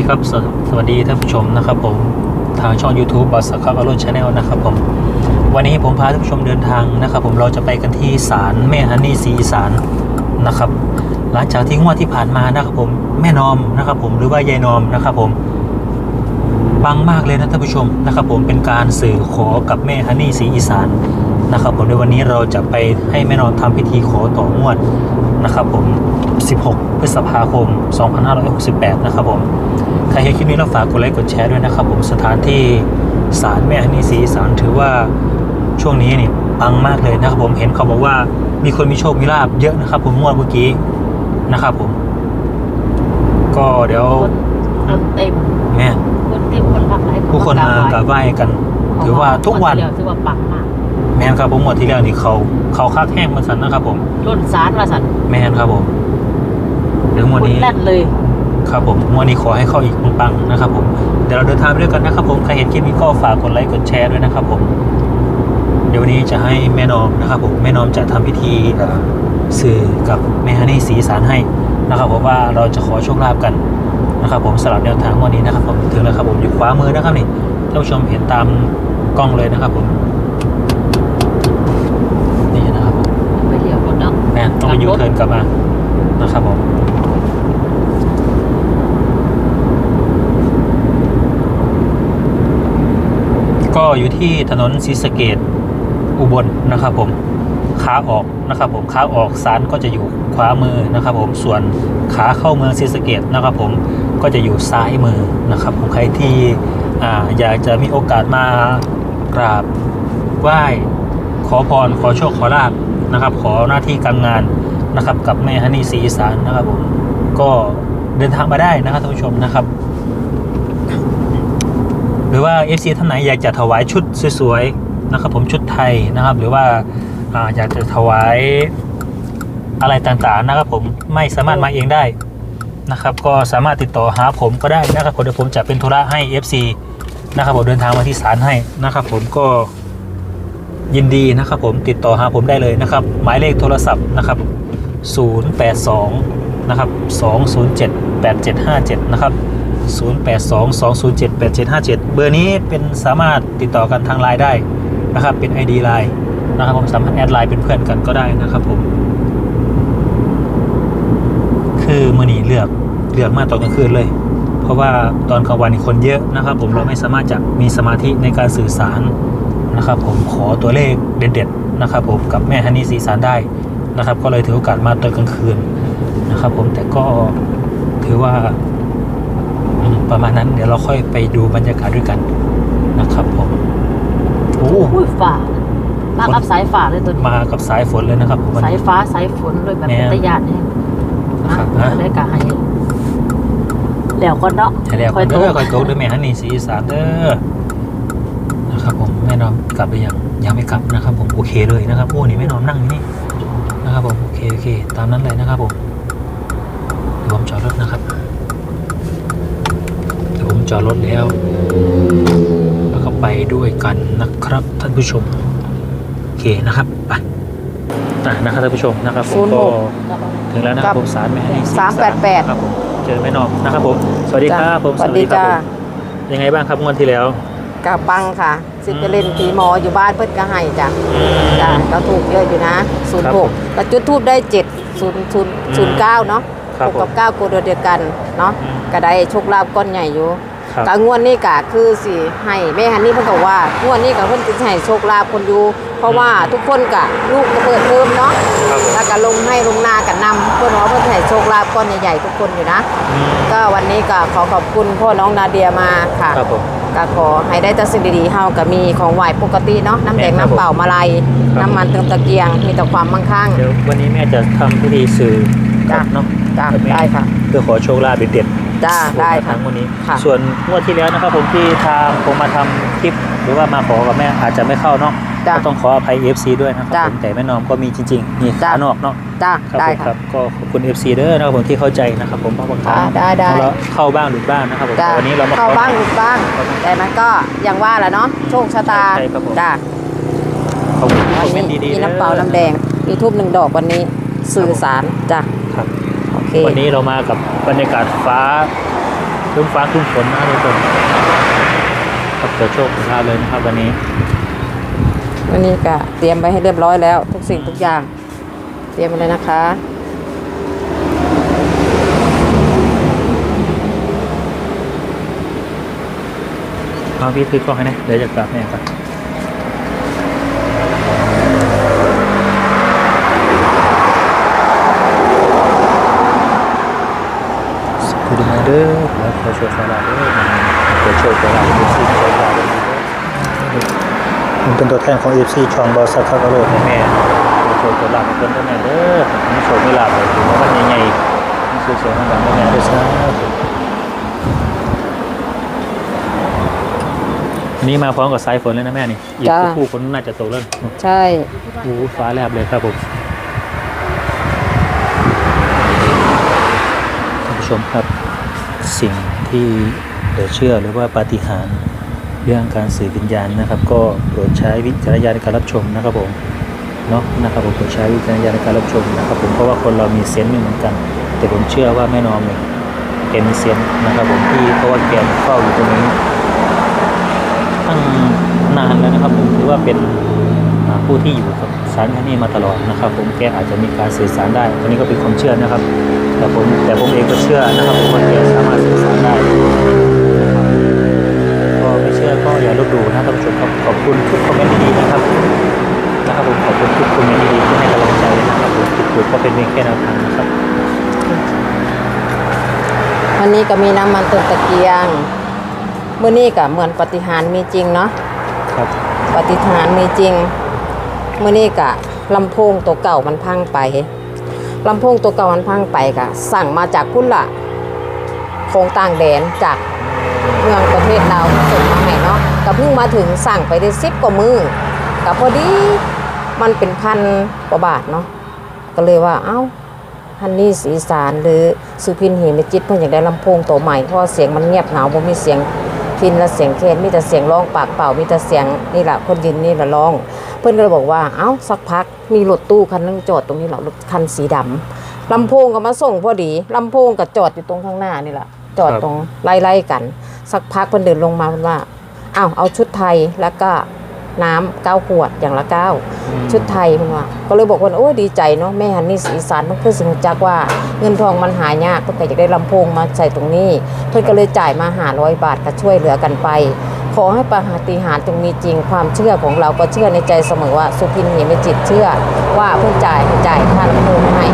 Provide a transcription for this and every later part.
วัสดีครับสวสวัสดีท่านผู้ชมนะครับผมทางช่อง YouTube บัสครับอรุณชาแนลนะครับผม วันนี้ผมพาท่านผู้ชมเดินทางนะครับผมเราจะไปกันที่ศาลแม่ฮันนี่ศรีอีสานนะครับ หลังจากที่งวดที่ผ่านมานะครับผมแม่นอมนะครับผมหรือว่ายายนอมนะครับผมปังมากเลยนะท่านผู้ชมนะครับผมเป็นการสื่อขอกับแม่ฮันนี่ศรีอีสานนะครับผมในวันนี้เราจะไปให้แม่นอมทำพิธีขอต่องวด นะครับผม 16 พฤษภาคม 2568 นะครับผม ใครเห็นคลิปนี้แล้วฝากกดไลค์กดแชร์ด้วยนะครับผมสถานที่ศาลแม่ฮันนี่ศรีอีสานถือว่าช่วงนี้นี่ปังมากเลยนะครับผมเห็นเขาบอกว่ามีคนมีโชคมีลาบเยอะนะครับผมงวดเมื่อกี้นะครับผม ก็เดี๋ยวคนคนเต็มแม่คนเต็มคนหลากหลายผู้คนมากราบไหว้กัน ถือว่าทุกวันเดียวถือว่าปังมาก แม่นครับผมหมดที่แล้วนี่เขาเขาคักแห้งมาสันนะครับผมล้นสารว่าสันแม่นครับผมเดี๋ยวงวดคนนี้แล่นเลยครับผมงวดนี้ขอให้เข้าอีกปังๆนะครับผมเดี๋ยวเราเดินทางไปด้วยกันนะครับผมใครเห็นคลิปนี้ก็ฝากกดไลค์กดแชร์ด้วยนะครับผมเดี๋ยววันนี้จะให้แม่นอมนะครับผมแม่นอมจะทำพิธีเอ่อสื่อกับแม่ฮันนี่สีสารให้นะครับผมว่าเราจะขอโชคลาภกันนะครับผมสลับแนวทางวันนี้นะครับผมถึงแล้วครับผมอยู่ขวามือนะครับนี่ท่านผู้ชมเห็นตามกล้องเลยนะครับผม นี่นะครับผม ไปเรียวรถเนาะ แม่ ต้องไปยูเทิร์นกลับมานะครับผมก็อยู่ที่ถนนศรีสะเกดอุบลนะครับผมขาออกนะครับผมขาออกสารก็จะอยู่ขวามือนะครับผมส่วนขาเข้าเมืองศรีสะเกดนะครับผมก็จะอยู่ซ้ายมือนะครับผมใครที่อ่าอยากจะมีโอกาสมากราบไหว้ขอพรขอโชคขอลาบ นะครับ ขอหน้าที่การงานนะครับ กับแม่ฮันนี่ศรีอีสานนะครับผมก็เดินทางมาได้นะครับท่านผู้ชมนะครับ หรือว่า FC ท่านไหนอยากจะถวายชุดสวยๆนะครับ ผมชุดไทยนะครับ หรือว่าอาอยากจะถวายอะไรต่างๆนะครับ ผมไม่สามารถมาเองได้นะครับ ก็สามารถติดต่อหาผมก็ได้นะครับผมเดี๋ยวผมจะเป็นธุระให้ FC นะครับผมเดินทางมาที่ศาลให้นะครับ ผมก็ ยินดีนะครับผมติดต่อหาผมได้เลยนะครับ หมายเลขโทรศัพท์นะครับ 082 นะครับ 207 8757 นะครับ 0822078757 เบอร์นี้เป็นสามารถติดต่อกันทางไลน์ได้นะครับ เป็น ID ไลน์นะครับผมสามารถแอดไลน์เป็นเพื่อนกันก็ได้นะครับผม คือมื่อนี้เลือกเลือกมาตอนกลางคืนเลย เพราะว่าตอนกลางวันนี่คนเยอะนะครับ ผมเราไม่สามารถจะมีสมาธิในการสื่อสาร นะครับผมขอตัวเลขเด็ดๆนะครับผมกับแม่ฮันนี่สีสารได้นะครับ ก็เลยถือโอกาสมาตอนกลางคืนนะครับผมแต่ก็ถือว่าอืมประมาณนั้นเดี๋ยวเราค่อยไปดูบรรยากาศด้วยกันนะครับผมโอ้อุ้ยฝ่ามากับสายฝ่าเลยตัวนี้มากับสายฝนเลยนะครับผมวันสายนี้ฟ้าสายฝนเลยแบบแม่เป็นตะยานเนี่ยครับนะได้กะให้แล้วก็เนาะใช่แล้วค่อยเด้โทรอคอยโกกด้วยแม่ฮันนี่สีอีสานเด้อนะครับผ มแม่น้อมกลับไปยังยังไม่กลับนะครับผมโอเคเลยนะครับโอ้นี่แม่น้อมนั่งอยู่นี่นะครับผมโอเคโอเค ตามนั้นเลยนะครับผมเดี๋ยวผมจอดรถนะครับเดี๋ยวผมจอดรถแล้ว แล้วก็ไปด้วยกันนะครับท่านผู้ชมโอเคนะครับไปอะนะครับท่านผู้ชมนะครับผมก็ถึงแล้วนะครับผมสารแม่ฮันนี่ศรีอีสามแปดแปดครับผมเจอแม่น้อมนะครับผมสวัสดีครับผมสวัสดีจ้าผมยังไงบ้างครับงวดที่แล้วกะปังค่ะ สิไปเล่นผีหมออยู่บ้านเพิ่นก็ให้จ้ะจ้ะก็ถูกเยอะอยู่นะศูนย์หกก็จุดทูบได้เจ็ดศูนย์ศูนย์ศูนย์เก้าเนาะครับหกผมกับเก้าโกดเดียวกันเนาะอืมก็ได้โชคลาภก้อนใหญ่อยู่ครับกางวดนี้ก็คือสิให้แม่ฮันนี่เพิ่นก็ว่างวดนี้ก็เพิ่นจะให้โชคลาภคนอยู่ เพราะว่าทุกคนก็ลูกก็เปิดเทอมเนาะครับผมแล้วก็ลงให้ลงนากันนำเพิ่นว่าเพิ่นให้โชคลาภก้อนใหญ่ๆทุกคนอยู่นะอืมก็วันนี้ก็ขอขอบคุณพ่อน้องนาเดียมาค่ะครับผม ก็ขอให้ได้แต่สิ่งดีๆเฮาก็มีของไหว้ปกติเนาะน้ำแดงครับผมน้ำเปล่ามาลัยครับน้ำมันเติมตะเกียงมีแต่ความมั่งคั่ง เดี๋ยววันนี้แม่จะทำพิธีสื่อจ้ะกับเนาะจ้ะกับแม่ได้ค่ะ เพื่อขอโชคลาภเด็ดจ้าๆได้ค่ะ ทั้งวันนี้ ค่ะ ส่วนงวดที่แล้วนะครับผมที่ทางผมมาทำคลิปหรือว่ามาขอกับแม่อาจจะไม่เข้าเนาะ จ้ะ ก็ต้องขออภัย FC ด้วยนะครับจ้ะผมแต่แม่น้อมก็มีจริงๆนี่จ้ะ ขานอกเนาะจ้าครับได้ผมคค่ะ รับก็ขอบคุณ FC เด้อนะครับผมที่เข้าใจนะครับผมเพราะบางครั้งอ่าได้ได้ เราเข้าบ้างหลุดบ้างนะครับผมจ้าแต่วันนี้เรามาเข้าขอบ้างหลุดบ้างครับผมแต่มันก็อย่างว่าแหละเนาะโชคชะตาใช่ครับผม จ้าขอบคุณควัอนมเมนี้นต์ดีๆมีด้อน้ำเปล่าน้ำแดงมีทูบหนึ่งดอกวันนี้สื่อสารจ้าครับ โอเค วันนี้เรามากับบรรยากาศฟ้าครึ้มฟ้าครึ้มฝนนะทุกคนครับเกิดโชคลาภเลยนะครับวันนี้ วันนี้ก็เตรียมไว้ให้เรียบร้อยแล้ว ทุกสิ่งทุกอย่าง เตรียมไว้เลยนะคะ เอาพี่ถือกล้องให้นะ เดี๋ยวจะกลับแม่ก่อนสกุลมาเด้อแล้วขอโชคขอลาภเด้อขอโชคขอลาภเอฟซีขอลา ภเด้อผมเป็นตัวแทนของเอฟซีช่องบอสักคาโรดแม่ขอโชคขอลาภให้เพิ่นด้วยแม่เด้อมีโชคมีลาภเลยถือว่าวันใหญ่ๆมีสวยๆงามๆแม่เด้อสาธุวันนี้มาพร้อมกับสายฝนเลยนะแม่นี่อีกจ้าสักครู่ฝนน่าจะตกแล้วใช่ โอ้โหฟ้าแลบเลยครับผมท่านผู้ชมครับ สิ่งที่เหลือเชื่อหรือว่าปาฏิหาริย์ เรื่องการสื่อวิญญาณนะครับ ก็โปรดใช้วิจารณญาณในการรับชมนะครับผมเนาะนะครับผมโปรดใช้วิจารณญาณในการรับชมนะครับ ผมเพราะว่าคนเรามีเซนส์ไม่เหมือนกัน แต่ผมเชื่อว่าแม่นอมเนี่ยเป็นเซนส์นะครับ ผมที่เพราะว่าแกเฝ้าอยู่ตรงนี้ตั้งนานแล้วนะครับ ผมถือว่าเป็นผู้ที่อยู่กับสารแห่นี้มาตลอดนะครับ ผมแกอาจจะมีการสื่อสารได้อันนี้ก็เป็นความเชื่อนะครับ แต่ผมแต่ผมเองก็เชื่อนะครับผมว่าแกสามารถสื่อสารได้ ก็อย่าลบหลู่นะท่านผู้ชมครับขอบคุณทุกคอมเมนต์ดีๆนะครับนะครับผมขอบคุณทุกคอมเมนต์ดีๆที่ให้กำลังใจนะครับผมผิดถูกก็เป็นเพียงแค่แนวทางนะครับวันนี้ก็มีน้ำมันต้นตะเกียงเมื่อนี้ก็เหมือนปาฏิหารย์มีจริงเนาะครับปาฏิหารย์มีจริงเมื่อนี้กะลำโพงตัวเก่ามันพังไปลำโพงตัวเก่ามันพังไปกะสั่งมาจากพุ่นละโครงต่างแดนจากเมืองประเทศเราวส่งมาให้เนาะ ก็เพิ่งมาถึงสั่งไปได้สิบกว่ามือกับพอดีมันเป็นพันกว่าบาทเนาะก็เลยว่าเอ้าฮันนี่สีสารหรือสุพินเหมจิตเพิ่นอยากได้ลำโพงตัวใหม่เพราะเสียงมันเงียบเหงาบ่มีเสียงพินและเสียงเคนมีแต่เสียงร้องปากเปล่ามีแต่เสียงนี่แหละคนยืนนี่แหละร้อง เพื่อนก็เลยบอกว่าเอ้าสักพักมีรถตู้คันนึงจอดตรงนี้แหละรถคันสีดำลำโพงก็มาส่งพอดีลำโพงก็จอดอยู่ตรงข้างหน้านี่แหละจอดครับตรงไล่ๆกัน สักพักเพื่อนเดินลงมาเพื่อนว่า อ้าวเอาชุดไทยแล้วก็น้ำเก้าขวดอย่างละเก้าชุดไทยมันว่า ก็เลยบอกว่าโอ้ยดีใจเนาะแม่ฮันนี่สีสานมันคือสิงจักว่าเงินทองมันหายากเพื่อนก็อยากได้ลำโพงมาใส่ตรงนี้ เพื่อนก็เลยจ่ายมาหาร้อยบาทก็ช่วยเหลือกันไป ขอให้ปาฏิหาริย์จงมีจริงความเชื่อของเราก็เชื่อในใจเสมอว่าสุพินเหมจิตเชื่อ ว่าเพื่อนจ่ายให้จ่ายค่าลำโพงให้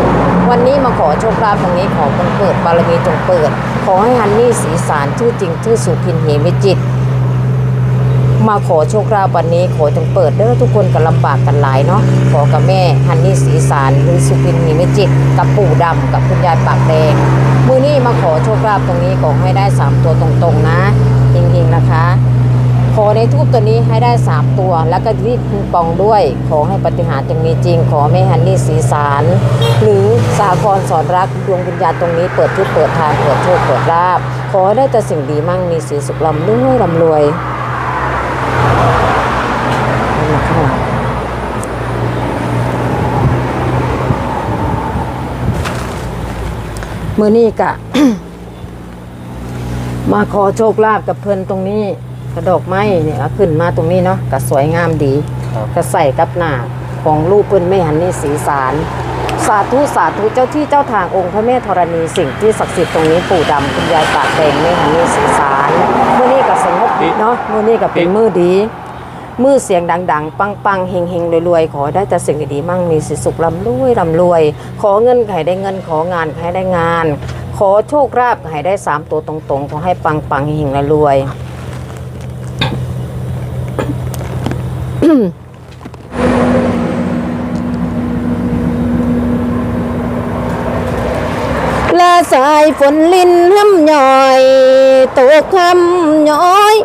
วันนี้มาขอโชคลาภตรงนี้ขอจงเปิดบารมีจงเปิด ขอให้ฮันนี่สีสารชื่อจริงชื่อสุพินเหมจิต มาขอโชคลาภวันนี้ขอจงเปิดเด้อทุกคนก็ลำบากกันหลายเนาะขอกับแม่ฮันนี่สีสารหรือสุพินมีเมจิตกับปู่ดำกับคุณยายปากแดงมือนี้มาขอโชคลาภตรงนี้ขอให้ได้สามตัวตรงๆนะจริงๆนะคะ ขอในทูบตัวนี้ให้ได้สามตัว แล้วก็ที่ปิงปองด้วย ขอให้ปฏิหารจงมีจริง ขอแม่ฮันนี่สีสารหรือสาครสอนรักดวงวิญญาณตรงนี้เปิดที่เปิดทางเปิดโชคเปิดลาบขอได้แต่สิ่งดีมั่งมีสีสุขลำรวยลำรวยข้างหลัง มือนี้กะ มาขอโชคลาภกับเพื่อนตรงนี้กระดอกไม้เนี่ยเอาขึ้นมาตรงนี้เนาะก็สวยงามดีครับก็ใส่กับหน้าของรูปเพื่อนแม่หันนี่สีสารสาธุสาธุเจ้าที่เจ้าทางองค์พระแม่ธรณีสิ่งที่ศักดิ์สิทธิ์ตรงนี้ปู่ดำคุณยายปากแดงแม่หันนี่สีสารเมื่อนี้ก็สงบดีเนาะเมื่อนี้ก็เป็นมือดี มือเสียงดัง ๆ ปังๆเฮงๆรวยๆ ขอได้แต่สิ่งดีๆมั่งมีสิสุขลำรวยลำรวย ขอเงินใครได้เงินของานใครได้งาน ขอโชคลาภใครได้สามตัวตรงๆ ขอให้ปังๆเฮงๆรวยๆ ละ สายฝนลินห้ำย่อยตกคำย้อย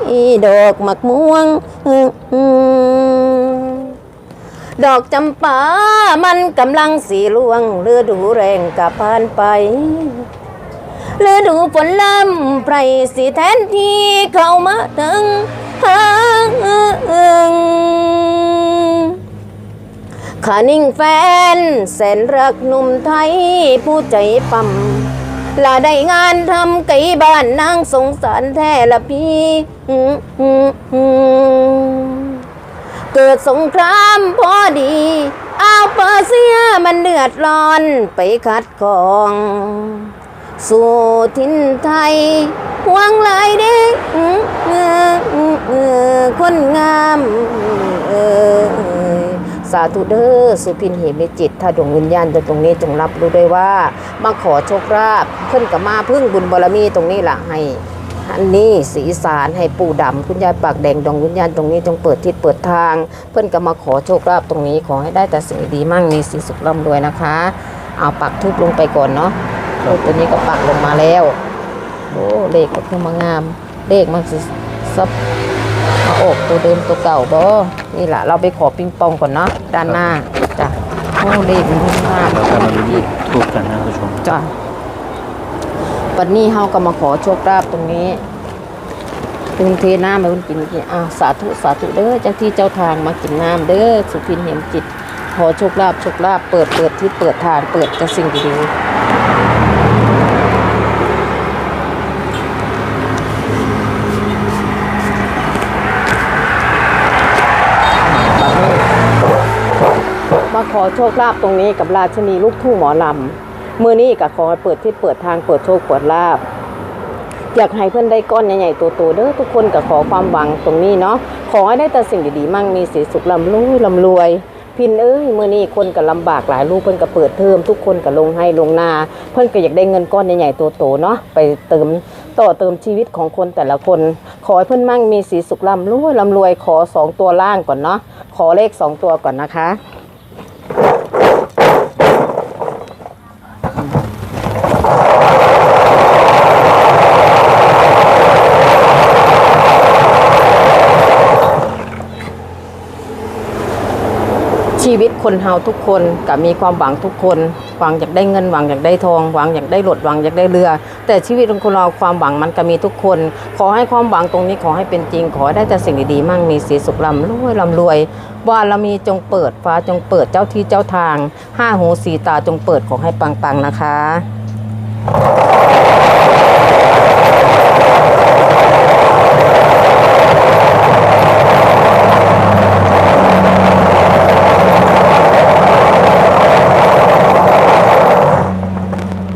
ดอกหมักม่วง ดอกจำปามันกำลังสีลวงเลือดูแรงกับผ่านไปเลือดูฝนลำไพรสีแทนที่เข้ามาถึงหางขานิ่งแฟน แสนรักหนุ่มไทย ผู้ใจปั๊ม ลาได้งานทำไก่บ้านนางสงสารแท้ละพี่เกิดสงครามพอดีเอาเปอร์เซียมันเดือดร้อนไปคัดของสู่ทินไทยหวังหลายเด้คนงาม สาธุเด้อสุพินเหมจิต ถ้าดวงวิญญาณจะตรงนี้จงรับรู้ด้วยว่า มาขอโชคลาภเพิ่นกับมาพึ่งบุญบารมีตรงนี้ล่ะให้อันนี้สีสารให้ปู่ดำคุณยายปากแดงดวงวิญญาณตรงนี้จงเปิดทิศเปิดทาง เพิ่นก็มาขอโชคลาภตรงนี้ขอให้ได้แต่สิ่งดีมั่งมีสีสุขร่ำรวยนะคะ เอาปักทุบลงไปก่อนเนาะโอ้ตัวนี้ก็ปักลงมาแล้วโอ้เลขก็คือมางามเลขมันสิซั บมาออกตัวเดิมตัวเก่าบ่นี่แหละเราไปขอปิงปองก่อนเนาะด้านหน้าจ้ะโอ้เลขมันงามเราก็มาดูทูบกันนะท่านผู้ชมจ้ะวันนี้เฮาก็มาขอโชคลาภตรงนี้คุณเทน้ำมาคุณกินกินอ้าวสาธุสาธุเด้อเจ้าที่เจ้าทางมากินน้ำเด้อสุพินเห็นจิตขอโชคลาภโชคลาภเปิดเปิดที่เปิดทางเปิดแต่สิ่งดีๆ อโชคลาภตรงนี้กับราชนีลูกทุ่งหมอลำมือนี้ก็ขอเปิดที่เปิดทางเปิดโชคเปิดลาภอยากให้เพื่อนได้ก้อนใหญ่ๆตัวๆเด้อทุกคนก็ขอความหวังตรงนี้เนาะขอให้ได้แต่สิ่งดีๆมั่งมีสีสุขลำลุยลำรวย พินเอ้ยมือนี้คนก็ลำบากหลายลูกเพิ่อนก็เปิดเทอมทุกคนก็ลงให้ลงนา เพิ่อนก็อยากได้เงินก้อนใหญ่ๆตัวโตเนาะไปเติมต่อเติมชีวิตของคนแต่ละคน ขอให้เพิ่อนมั่งมีสีสุขลำรวยลำรวยขอสองตัวล่างก่อนเนาะขอเลขสองตัวก่อนนะคะ ชีวิตคนเฮาทุกคนกับมีความหวังทุกคน หวังอยากได้เงินหวังอยากได้ทอง หวังอยากได้รถหวังอยากได้เรือ แต่ชีวิตของคนเราความหวังมันก็มีทุกคน ขอให้ความหวังตรงนี้ขอให้เป็นจริง ขอได้แต่สิ่งดีๆมั่งมีสีสุขลำรวยลำรวยบารมีจงเปิดฟ้าจงเปิดเจ้าที่เจ้าทางห้าหูสีตาจงเปิดขอให้ปังๆนะคะ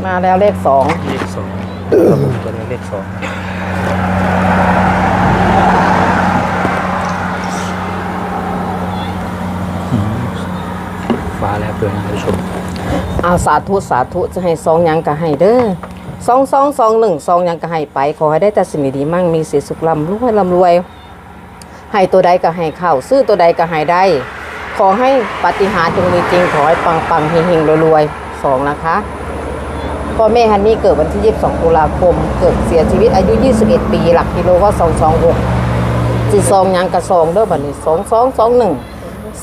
มาแล้วเลขสอง ครับผมตัวนี้เลขสองฟ้าแล้วเปลือยนะท่านผู้ชมอาสาธุสาธุจะให้ซองหยังก็ให้เด้อสองสองสองหนึ่งซองหยังก็ให้ไป ขอให้ได้แต่สิ่งดีๆมั่งมีเสียสุขลำรวยลำรวย ให้ตัวใดก็ให้เข้าซื้อตัวใดก็ให้ได้ ขอให้ปาฏิหาริย์จงมีจริง ขอให้ปังปังๆเฮงๆรวยๆสองนะคะ พ่อแม่ฮันนี่เกิดวันที่ 22 ตุลาคม เกิดเสียชีวิตอายุ 21 ปี หลักกิโลก็ 226จีซองหยังกระซองเด้อบัดนี้สองสองสองหนึ่ง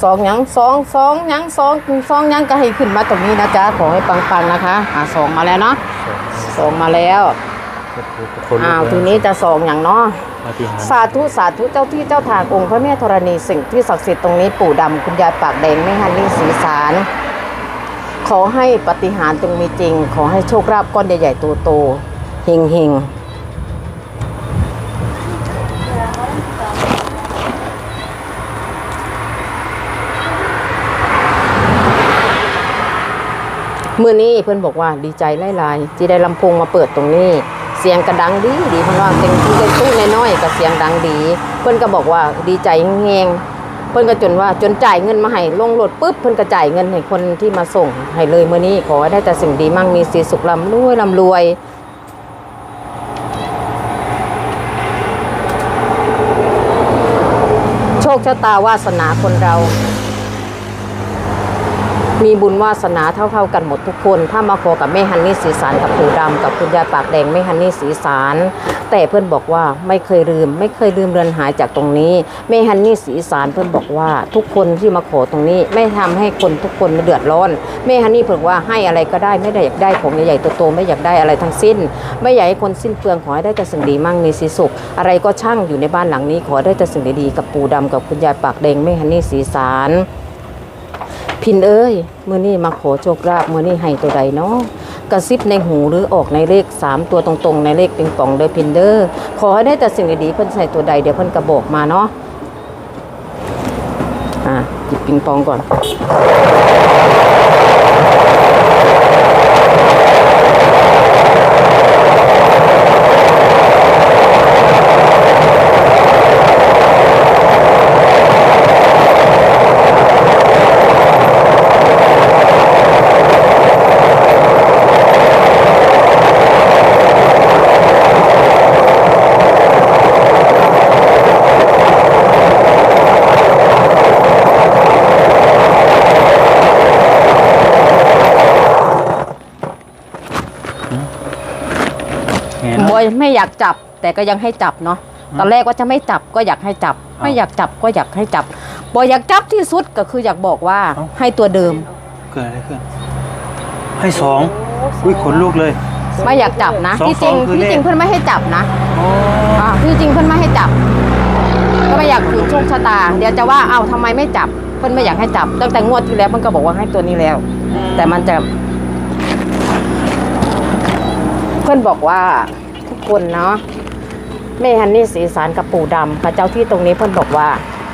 สองหยังสองสองหยังสองสองหยังก็ให้ขึ้นมาตรงนี้นะจ๊ะขอให้ปังๆนะคะ อ่าสองมาแล้วเนาะสองมาแล้วคนอ้าวลุกทีเลยนี้จะสองอย่างเนาะปาฏิหาริย์สาธุสาธุเจ้าที่เจ้าทางองค์พระแม่ธรณีสิ่งที่ศักดิ์สิทธิ์ตรงนี้ปู่ดำคุณยายปากแดงไม่ฮันนี่สีสารข อให้ปฏิหารจงมีจริง ขอให้โชคลาภก้อนใหญ่ๆโตๆเฮงเฮงเมื่อนี้เพื่อนบอกว่าดีใจหลายๆที่ได้ลำโพงมาเปิดตรงนี้ เสียงกระดังดีดีเพื่อนว่าเต็มที่ได้ตู้น้อยๆกับเสียงดังดี เพื่อนก็บอกว่าดีใจแหง เพื่อนก็จนว่าจนจ่ายเงินมาให้ลงรถปุ๊บเพื่อนก็จ่ายเงินให้คนที่มาส่งให้เลยเมื่อนี้ขอให้ได้แต่สิ่งดีมั่งมีสีสุขลำรวยลำรวยโชคชะตาวาสนาคนเรา มีบุญวาสนาเท่าๆกันหมดทุกคน ถ้ามาขอกับแม่ฮันนี่สีสารกับปู่ดำกับคุณยายปากแดงแม่ฮันนี่สีสารแต่เพื่อนบอกว่าไม่เคยลืม ไม่เคยลืมเรือนหายจากตรงนี้แม่ฮันนี่สีสารเพื่อนบอกว่าทุกคนที่มาขอตรงนี้ ไม่ทำให้คนทุกคนเดือดร้อนแม่ฮันนี่เพิ่นว่าให้อะไรก็ได้ไม่ได้อยากได้ของใหญ่ๆโตๆไม่อยากได้อะไรทั้งสิ้น ไม่อยากให้คนสิ้นเปลืองขอให้ได้แต่สิ่งดีมั่งมีสีสุข อะไรก็ช่างอยู่ในบ้านหลังนี้ ขอได้แต่สิ่งดีๆกับปู่ดำกับคุณยายปากแดงแม่ฮันนี่สีสาร พินเอ้ยมื่อนี้มาขอโชคลาภมื่อนี้ให้ตัวใดเนาะกระซิบในหูหรือออกในเลข 3 ตัวตรงๆ ในเลขปิงปองเดอพินเดอร์ขอให้ได้แต่สิ่งดีๆเพิ่นใส่ตัวใดเดี๋ยวเพิ่นกระบอกมาเนาะอะหยิบปิงปองก่อน บเนาะอยไม่อยากจับแต่ก็ยังให้จับเนาะตอนแรกว่าจะไม่จับก็อยากให้จับ ไม่อยากจับก็อยากให้จับบอยอยากจับที่สุดก็คืออยากบอกว่าให้ตัวเดิมเกิดอะไรขึ้นให้สองอุ้ยขนลุกเลย ไม่อยากจับนะสองที่จริงสองคือที่จริงเลขเพื่อนไม่ให้จับนะอ๋ออ่าที่จริงเพื่อนไม่ให้จับ ก็ไม่อยากขืนโชคชะตา เดี๋ยวจะว่าเอ้าทำไมไม่จับเพื่อนไม่อยากให้จับตั้งแต่งวดที่แล้วเพื่อนก็บอกว่าให้ตัวนี้แล้ว แต่มันจะ เพื่อนบอกว่าทุก คนเนาะแม่ฮันนี่สีสารกับปู่ดำพระเจ้าที่ตรงนี้เพื่อนบอกว่า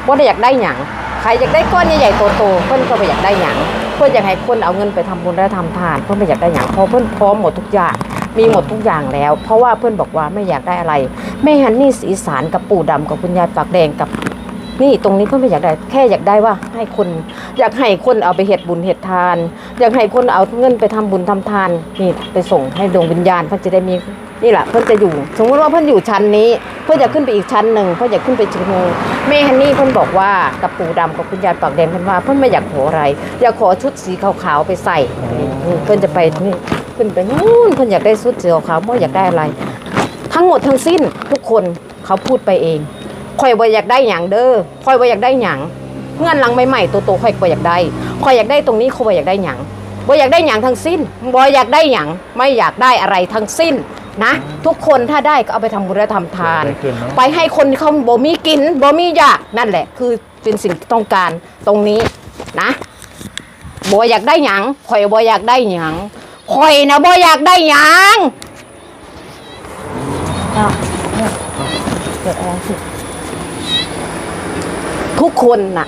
ว่าได้อยากได้หยังใครอยากได้ก้อนใหญ่ๆโตๆเพื่อนก็ไปอยากได้หยังเพื่อนอยากให้คนเอาเงินไปทำบุญและทำทาน เพื่อนไม่อยากได้หยังพอเพื่อนพร้อมหมดทุกอย่างมีหมดทุกอย่างแล้ว เพราะว่าเพื่อนบอกว่าไม่อยากได้อะไรแม่ฮันนี่สีสารกับปู่ดำกับคุณยายปากแดงกับ นี่ตรงนี้เพื่อนไม่อยากได้ แค่อยากได้ว่าให้คน อยากให้คนเอาไปเห็ดบุญเห็ดทาน อยากให้คนเอาเงินไปทำบุญทำทานนี่ไปส่งให้ดวงวิญญาณเพื่อนจะได้มีนี่แหละเพื่อนจะอยู่ สมมติว่าเพื่อนอยู่ชั้นนี้ เพื่อนอยากขึ้นไปอีกชั้นหนึ่งเพื่อนอยากขึ้นไปชั้นหนึ่งแม่ฮันนี่เพื่อนบอกว่ากับปู่ดำกับคุณยายปากแดงเพื่อนว่าเพื่อนไม่อยากขออะไร อยากขอชุดสีขาวๆไปใส่เพื่อนจะไปนี่ขึ้นไปนู่นเพื่อนอยากได้ชุดสีขาวๆไม่ออยากได้อะไร ทั้งหมดทั้งสิ้นทุกคนเขาพูดไปเอง คอยบ่อยากได้หยังเด้อคอยบ่อยากได้หยังเงื่อนหลังใหม่ๆตัวๆคอยบ่อยากได้คอยอยากได้ตรงนี้คอยบ่อยากได้หยังบ่อยากได้หยังทั้งสิ้นบ่อยากได้หยังไม่อยากได้อะไรทั้งสิ้นนะทุกคนถ้าได้ก็เอาไปทำบุญและทำทานเกิดอะไรขึ้นเนอะไปให้คนที่เขาบ่มีกินบ่มีอยากนั่นแหละ คือเป็นสิ่งที่ต้องการตรงนี้นะบ่อยากได้หยังคอยบ่อยากได้หยังคอยนะบ่อยากได้หยัง ทุกคนน่ะ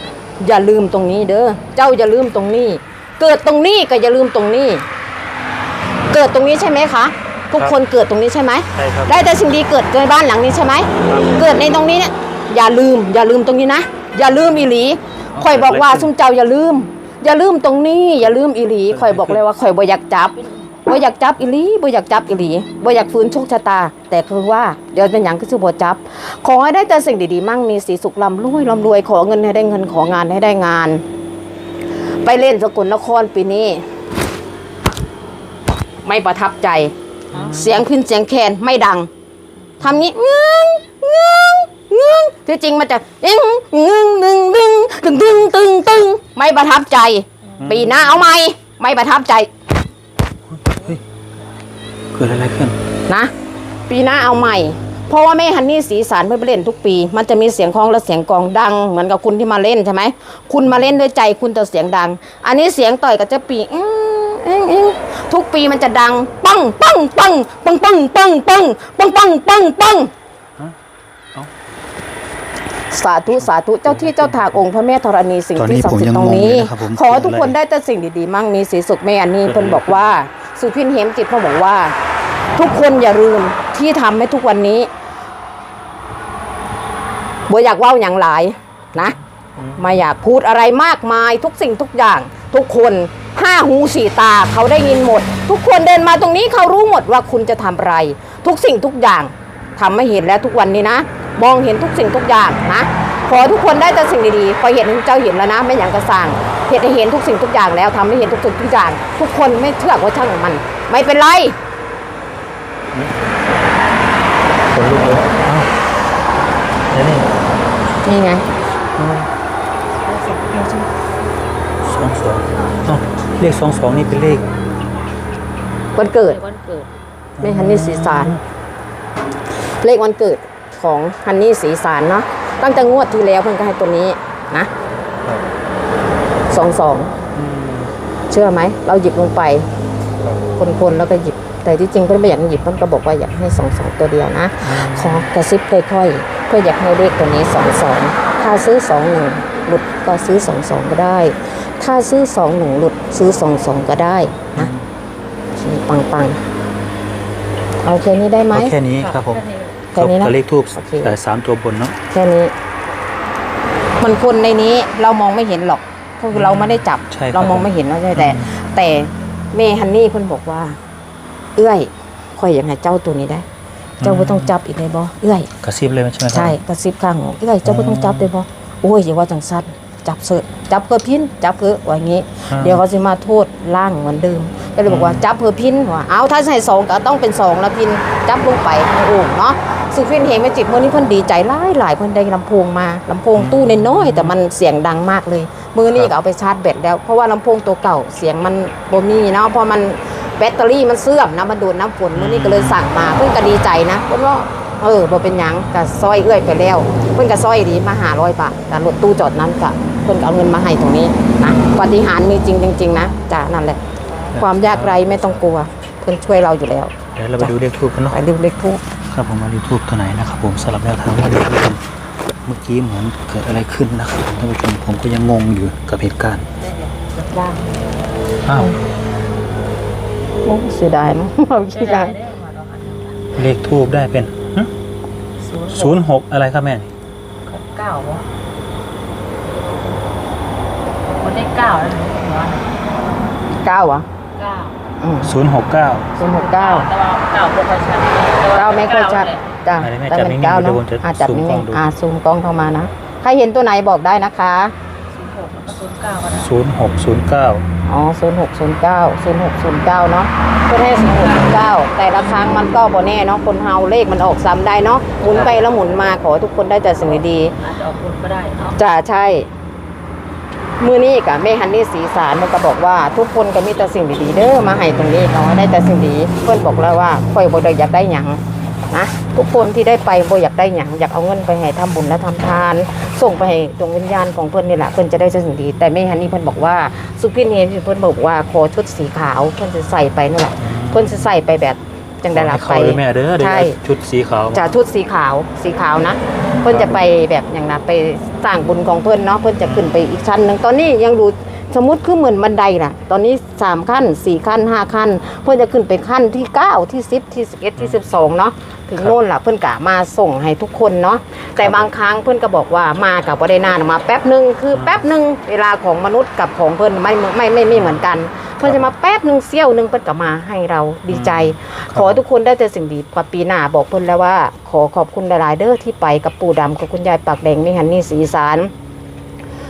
อย่าลืมตรงนี้เด้อเจ้าอย่าลืมตรงนี้ เกิดตรงนี้ก็อย่าลืมตรงนี้ เกิดตรงนี้ใช่ไหมคะทุกคนเกิดตรงนี้ใช่ไหมใช่ครับได้แต่สิ่งดีเกิดในบ้านหลังนี้ใช่ไหมเกิดในตรงนี้เนี่ยอย่าลืม อย่าลืมตรงนี้นะอย่าลืมอีหลีคอยบอกว่าซุมเจ้าอย่าลืม อย่าลืมตรงนี้ อย่าลืมอีหลีคอยบอกเลยว่าคอยบ่อยากจับ บ่อยากจับอีหลีบ่อยากจับอีหลีบ่อยากฟื้นโชคชะตา แต่คือว่าเดี๋ยวเป็นอย่างคือสิบ่จับ ขอให้ได้แต่สิ่งดีๆ มั่งมีสีสุขลำรวยร่ำรวยขอเงินให้ได้เงินของานให้ได้งาน ไปเล่นสกลนครปีนี้ ไม่ประทับใจ เสียงขึ้นเสียงแคนไม่ดังทำงี้เงงเงงเงงที่จริงมันจะเงงเงงดึงดึงตึงตึงตึงตึงไม่ประทับใจ ปีหน้าเอาไหมไม่ประทับใจ กิดอะไรขึ้น นะ ปีหน้าเอาใหม่ เพราะว่าแม่ฮันนี่สีสารเพื่อไปเล่นทุกปี มันจะมีเสียงคล้องและเสียงกลองดัง เหมือนกับคุณที่มาเล่นใช่ไหม คุณมาเล่นด้วยใจคุณแต่เสียงดัง อันนี้เสียงต่อยกับเจ้าปีอื้ออื้ออื้อทุกปีมันจะดัง ปังปังปังปังปังปังปังปังปังปังปังฮะเอ้า สาธุสาธุเจ้าที่เจ้าทางองค์พระแม่ธรณีสิ่งตอนนี้ที่ศักดิ์สิทผมยัธิ์งตรงนี้งงอยู่นะครับผมขอให้ทุกคนเกิดอะไรได้แต่สิ่งดีๆ มั่งมีสีสุขแม่อันนี้เกิดอะไรเพิ่นบอกว่า สุพินเหมจิตเพิ่นบอกว่า ทุกคนอย่าลืมที่ทำให้ทุกวันนี้บ่อยากเว่าอย่างหลายนะไม่อยากพูดอะไรมากมายทุกสิ่งทุกอย่าง ทุกคนห้าหูสี่ตาเขาได้ยินหมด ทุกคนเดินมาตรงนี้เขารู้หมดว่าคุณจะทำอะไร ทุกสิ่งทุกอย่างทำให้เห็นแล้วทุกวันนี้นะ มองเห็นทุกสิ่งทุกอย่างนะขอทุกคนได้แต่สิ่งดีๆพอเห็นเจ้าเห็นแล้วนะไม่อย่างกระสร้างเห็นให้เห็นทุกสิ่งทุกอย่างแล้วทำให้เห็นทุกสิ่งทุกอย่าง ทุกคนไม่เชื่อว่าช่างมัน ไม่เป็นไร ข นลุกเลยเอ้าแล้วนี่นี่ไงสองสองเอ้าเลขสองสองนี่เป็นเลขวันเกิดวันเกิดแม่ฮันนี่สีสาร เลขวันเกิดของฮันนี่สีสารเนาะตั้งแต่งวดที่แล้วเพิ่นก็ให้ตัวนี้นะสองสองเชื่อไหม เราหยิบลงไป คนๆแล้วก็หยิบ แต่ที่จริงเพื่อนไม่อยากให้หยิบเพื่อนก็บอกว่าอยากให้สองสองตัวเดียวนะ ขอกระซิบค่อยๆ เพื่ออยากให้เลขตัวนี้สองสองถ้าซื้อสองหนึ่งหลุดก็ซื้อสองสองก็ได้ ถ้าซื้อสองหนึ่งหลุดซื้อสองสองก็ได้นะปังปังๆเอาแค่นี้ได้ไหมเอาแค่นี้ครับผมแค่นี้นะกับเลขทูบโอเคแต่สามตัวบนเนาะแค่นี้ มันคนในนี้เรามองไม่เห็นหรอกคือเราไม่ได้จับใช่ครับ เรามองไม่เห็นนะใช่แต่ แต่เมฮันนี่เพิ่นบอกว่า เอื้อยข่อยอยากให้เจ้าตัวนี้ได้ เจ้าบ่ต้องจับอีกเลยบ่เอื้อยกระซิบเลยใช่ไหมครับใช่กระซิบข้างหูเอื้อยเจ้าบ่ต้องจับเลยบ่โอ้ยอย่าว่าจังซั่นจับเสอะจับเพื่อพินจับเพื่อว่าอย่างงี้อ่าเดี๋ยวเขาสิมาโทษล่างเหมือนเดิมก็เลยบอกว่าจับเพื่อพินว่าเอาถ้าใส่สองก็ต้องเป็นสองแล้วพินจับลงไปให้โอ่งเนาะสุฟินเฮงแม่จิตเมื่อนี้เพิ่นดีใจหลายหลายเพิ่นได้ลำโพงมาลำโพงตู้น้อยๆแต่มันเสียงดังมากเลย มือนี้ก็เอาไปชาร์จแบตแล้ว เพราะว่าลำโพงตัวเก่าเสียงมันบ่มีเนาะเพราะมัน แบตเตอรี่มันเสื่อมนะมันโดนน้ำฝนมือนี้ก็เลยสั่งมาเพิ่นก็ดีใจนะเพิ่นว่าเออบ่เป็นหยังก็ซอยเอื้อยไปแล้ว เพิ่นก็ซอยดีมาหาร้อยบาทแต่รถตู้จอดนั้นก็เพิ่นก็เอาเงินมาให้ตรงนี้นะปาฏิหารย์มีจริงจริงๆนะจ้านั่นแหละ ความยากไรไม่ต้องกลัว เพิ่นช่วยเราอยู่แล้วเดี๋ยวเราไปดูเลขทูบกันเนาะไปดูเลขทูปครับผมมาดูทูบตัวไหนนะครับผมสำหรับแนวทางวันนี้ท่านผู้ชมเมื่อกี้เหมือนเกิดอะไรขึ้นนะครับท่านผู้ชมผมก็ยังงงอยู่กับเหตุการณ์ล่างอ้าว โอ้เสียดายเนาะเราคิดได้เลขทูบได้เป็นศูนย์หกอะไรครับแม่เก้าบ่คนได้เก้าแล้วหัวเก้าเหรอเก้าอืมศูนย์หกเก้าศูนย์หกเก้าแต่ว่าเก้าบ่ค่อยชัดเก้าไม่ค่อยชัดจ้ะอันนี้แม่แต่จับเป็นนิ่งๆเก้าเดี๋ยวเนาะผมจะอาจับซูมนิ่กล้องงดูๆอ่าซูมกล้องเข้ามานะ ใครเห็นตัวไหนบอกได้นะคะ ศูนย์หกแล้วก็ศูนย์เก้าก็ได้ศูนย์หกศูนย์เก้าอ๋อศูนย์หกศูนย์เก้าศูนย์หกศูนย์เก้าเนาะเพื่อให้ศูนย์หกศูนย์เก้าแต่ละครั้งมันก็บ่แน่เนาะคนเฮาเลขมันออกซ้ำได้เนาะหมุนไปแล้วหมุนมาขอให้ทุกคนได้แต่สิ่งดีๆ อาจจะออกบุญก็ได้เนาะจ้าใช่ มือนี้กับแม่ฮันนี่สีสารมันก็บอกว่า ทุกคนก็มีแต่สิ่งดีๆเด้อมาให้ตรงนี้เขาได้แต่สิ่งดี เพื่อนบอกแล้วว่าค่อยบ่ได้อยากได้หยัง นะทุกคนที่ได้ไปบ่อยากได้หยังอยากเอาเงินไปให้ทำบุญและทำทาน ส่งไปให้ดวงวิญญาณของเพื่อนนี่แหละเพื่อนจะได้แต่สิ่งดี แต่แม่ฮันนี่เพื่อนบอกว่าสุพินเฮนเพื่อนบอกว่าขอชุดสีขาวเพื่อนจะใส่ไปนั่นแหละเพื่อนจะใส่ไปแบบจังได้รับให้ไปเขาเลยแม่เด้อเดี๋ยวใช่ชุดสีขาวจะชุดสีขาวสีขาวนะ เพิ่นจะไปแบบอย่างนั้นไปสร้างบุญของเพิ่นเนาะเพิ่นจะขึ้นไปอีกชั้นหนึ่งตอนนี้ยังดู สมมติคือเหมือนบันไดน่ะ ตอนนี้สามขั้นสี่ขั้นห้าขั้น เพิ่นจะขึ้นไปขั้นที่เก้าที่สิบที่สิบเอ็ดที่สิบสองเนาะถึงโน่นล่ะเพิ่นกะมาส่งให้ทุกคนเนาะแต่บางครั้งเพิ่นก็บอกว่ามากับบ่ได้นานมาแป๊บหนึ่งคือแป๊บหนึ่งเวลาของมนุษย์กับของเพิ่นไม่ไม่ไม่ไม่เหมือนกัน เพิ่นจะมาแป๊บหนึ่งเสี้ยวหนึ่งเพิ่นก็มาให้เราดีใจ ขอให้ทุกคนได้แต่สิ่งดีกว่าปีหน้าบอกเพิ่นแล้วว่า ขอขอบคุณหลายๆเด้อที่ไปกับปู่ดำกับคุณยายปากแดงมิหันนี่สีสาร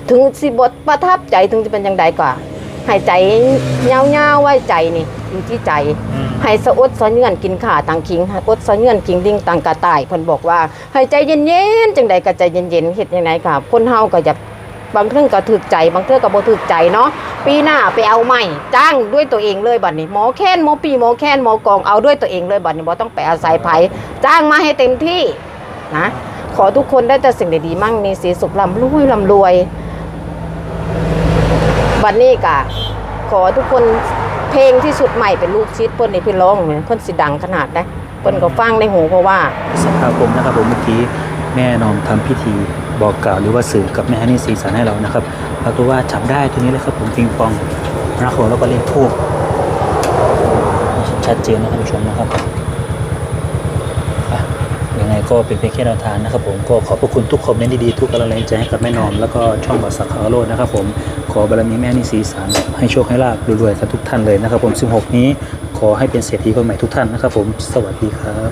ถึงสิบทประทับใจถึงจะเป็นยังไงกว่าให้ใจเงาเงาๆไว้ใจนี่อยู่ที่ใจอืมให้สะอดสะเงื่อนกินขาตังคิงให้อดสะเงื่อนกินดิ้งตังกระต่ายเพิ่นบอกว่าให้ใจเย็นๆจังใดก็ใจเย็นๆเฮ็ดยังไงค่ะคนเฮาก็อยากบางเรื่องก็ถึกใจ บางเรื่องก็บ่ถึกใจเนาะปีหน้าไปเอาใหม่จ้างด้วยตัวเองเลยบัดนี้หมอแค้นหมอปีหมอแค้นหมอกองเอาด้วยตัวเองเลยบัดนี้บ่ต้องไปอาศัยไผจ้างมาให้เต็มที่นะขอทุกคนได้แต่สิ่งดีๆมั่งมีสีสุขร่ำรวยร่ำรวยวั นนี้กะขอทุกคนเพลงที่สุดใหม่เป็นลูกชิดเพิ่นในพี่ร้องเนี่ยเพิ่นสิดังขนาดได้เพิ่นก็ฟังในหูเพราะว่าสักคมนะครับผมเมื่อกี้แม่นอมทำพิธีบอกกล่าวหรือว่าสื่อกับแม่ฮันนี่สีสันให้เรานะครับปรากฏว่าจับได้ตัวนี้เลยครับผมปิงปองนะครับแล้วก็เลขทูบชัดเจนนะท่านผู้ชมนะครับ ก็เป็นเพียงแค่แนวทางนะครับผมก็ขอบพระคุณทุกคอมเมนต์ดีๆทุกกำลังแรงใจให้กับแม่นอมแล้วก็ช่องบัตรสักขาวโลดนะครับผมขอบารมีแม่นิสีสารให้โชคให้ลาบรวยๆกันทุกท่านเลยนะครับผม16 นี้ขอให้เป็นเศรษฐีคนใหม่ทุกท่านนะครับผมสวัสดีครับ